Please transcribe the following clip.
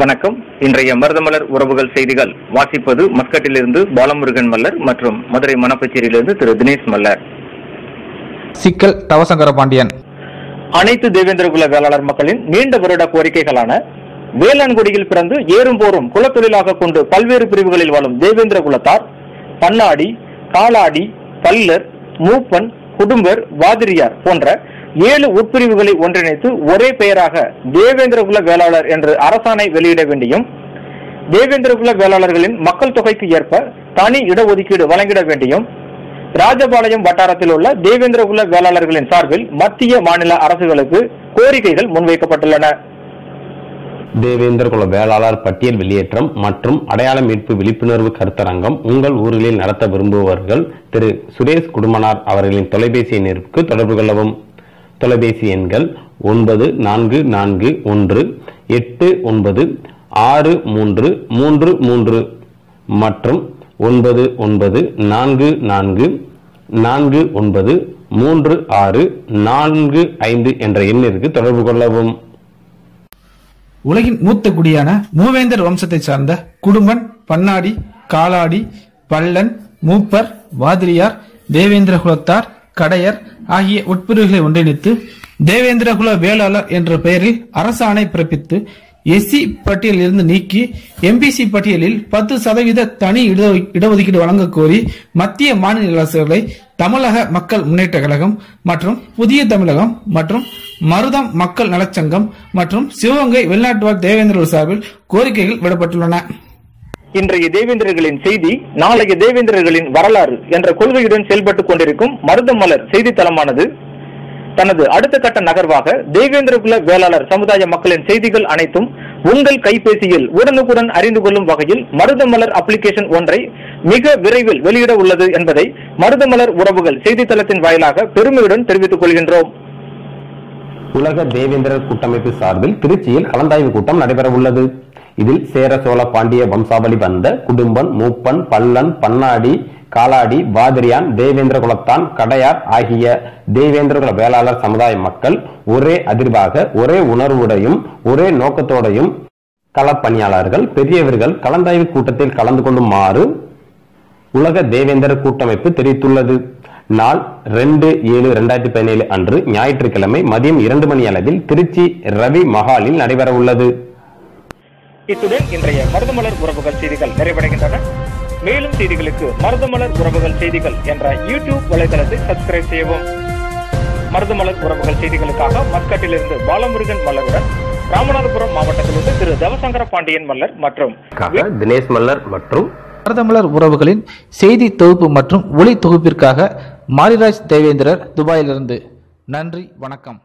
வணக்கம். இன்றைய மருதமலர் உறவுகள் செய்திகள். வாசிப்பது மஸ்கட்டிலிருந்து பாலமுருகன் மல்லர் மற்றும் மதுரை மணப்பச்சேரியிலிருந்து திரு தினேஷ் மல்லர். சிக்கல் தவசங்கர பாண்டியன் அனைத்து தேவேந்திரகுல வேளாளர் மக்களின் நீண்ட வருட கோரிக்கைகளான வேளாண்குடியில் பிறந்து ஏறும் போரும் குலத்தொழிலாக கொண்டு பல்வேறு பிரிவுகளில் வாழும் தேவேந்திர குலத்தார் பன்னாடி காலாடி பல்லர் மூப்பன் குடும்பர் வாதிரியார் போன்ற ஏழு உட்பிரிவுகளை ஒன்றிணைத்து ஒரே பெயராக தேவேந்திரகுல வேளாளர் என்று அரசாணை வெளியிட வேண்டியும் தேவேந்திரகுல வேளாளர்களின் மக்கள் தொகைக்கு ஏற்ப தனி இடஒதுக்கீடு வழங்கிட வேண்டியும் ராஜபாளையம் வட்டாரத்தில் உள்ள தேவேந்திரகுல வேளாளர்களின் சார்பில் மத்திய மாநில அரசுகளுக்கு கோரிக்கைகள் முன்வைக்கப்பட்டுள்ளன. தேவேந்திரகுல வேளாளர் பட்டியல் வெளியேற்றம் மற்றும் அடையாள மீட்பு விழிப்புணர்வு கருத்தரங்கம் உங்கள் ஊர்களில் நடத்த விரும்புபவர்கள் திரு சுரேஷ் குடும்பனார் அவர்களின் தொலைபேசி எண்ணிற்கு தொடர்பு கொள்ளவும். தொலைபேசி எண்கள் ஒன்பது நான்கு நான்கு ஒன்று எட்டு ஒன்பது ஆறு மூன்று மூன்று மூன்று மற்றும் ஒன்பது ஒன்பது நான்கு நான்கு நான்கு ஒன்பது மூன்று ஆறு நான்கு ஐந்து என்ற எண்ணிற்கு தொடர்பு கொள்ளவும். உலகின் மூத்த குடியான மூவேந்தர் வம்சத்தைச் சார்ந்த குடும்பன் பன்னாடி காலாடி பல்லன் மூப்பர் வாதிரியார் தேவேந்திர குலத்தார் கடையர் ஆகிய உட்பிரிவுகளை ஒன்றிணைத்து தேவேந்திரகுல வேளாளர் என்ற பெயரில் அரசாணை பிறப்பித்து எஸ்சி பட்டியலில் இருந்து நீக்கி எம்பிசி பட்டியலில் பத்து சதவீத தனி இட- இடஒதுக்கீடு வழங்க கோரி மத்திய மாநில அரசுகளை தமிழக மக்கள் முன்னேற்ற கழகம் மற்றும் புதிய தமிழகம் மற்றும் மருதம் மக்கள் நலச்சங்கம் மற்றும் சிவகங்கை வெளிநாட்டுவார் தேவேந்திரர் சார்பில் கோரிக்கைகள் விடப்பட்டுள்ளன. இன்றைய தேவேந்திரர்களின் செய்தி நாளைய தேவேந்திரர்களின் வரலாறு என்ற கொள்கையுடன் செயல்பட்டுக் கொண்டிருக்கும் மருதமலர் செய்தித்தளமானது. தனது அடுத்த கட்ட நகர்வாக தேவேந்திரகுல வேளாளர் சமுதாய மக்களின் செய்திகள் அனைத்தும் உங்கள் கைபேசியில் உடனுக்குடன் அறிந்து கொள்ளும் வகையில் மருதமலர் அப்ளிகேஷன் ஒன்றை மிக விரைவில் வெளியிட உள்ளது என்பதை மருதமலர் உறவுகள் செய்தித்தளத்தின் வாயிலாக பெருமையுடன் தெரிவித்துக் கொள்கின்றோம். உலக தேவேந்திரர் கூட்டமைப்பு சார்பில் திருச்சியில் கலந்தாய்வு கூட்டம் நடைபெற உள்ளது இதில் சேர சோழ பாண்டிய வம்சாவளி வந்த குடும்பன் மூப்பன் பல்லன் பன்னாடி காலாடி பாதிரியான் தேவேந்திர குலத்தான் கடையார் ஆகிய தேவேந்திர குல வேளாளர் சமுதாய மக்கள் ஒரே அதிர்வாக ஒரே உணர்வுடையும் ஒரே நோக்கத்தோடையும் களப்பணியாளர்கள் பெரியவர்கள் கலந்தாய்வு கூட்டத்தில் கலந்து கொள்ளுமாறு உலக தேவேந்திர கூட்டமைப்பு தெரிவித்துள்ளது. நாள் ரெண்டு ஏழு ரெண்டாயிரத்தி பதினேழு அன்று ஞாயிற்றுக்கிழமை மதியம் இரண்டு மணி அளவில் திருச்சி ரவி மஹாலில் நடைபெற உள்ளது இத்துடன் இன்றைய மருதமலர் உறவுகள் செய்திகள் நிறைவடைகின்றன. மேலும் செய்திகளுக்கு மருதமலர் உறவுகள் செய்திகள் என்ற யூடியூப் வலைதளத்தை சப்ஸ்கிரைப் செய்யவும். மருதமலர் உறவுகள் செய்திகளுக்காக மஸ்கட்டிலிருந்து பாலமுருகன் மல்லருடன் ராமநாதபுரம் மாவட்டத்திலிருந்து திரு தவசங்கர பாண்டியன் மல்லர் மற்றும் தினேஷ் மல்லர் மற்றும் மருதமலர் உறவுகளின் செய்தி தொகுப்பு மற்றும் ஒளி தொகுப்பிற்காக மாரிராஜ் தேவேந்திரர் துபாயிலிருந்து. நன்றி வணக்கம்.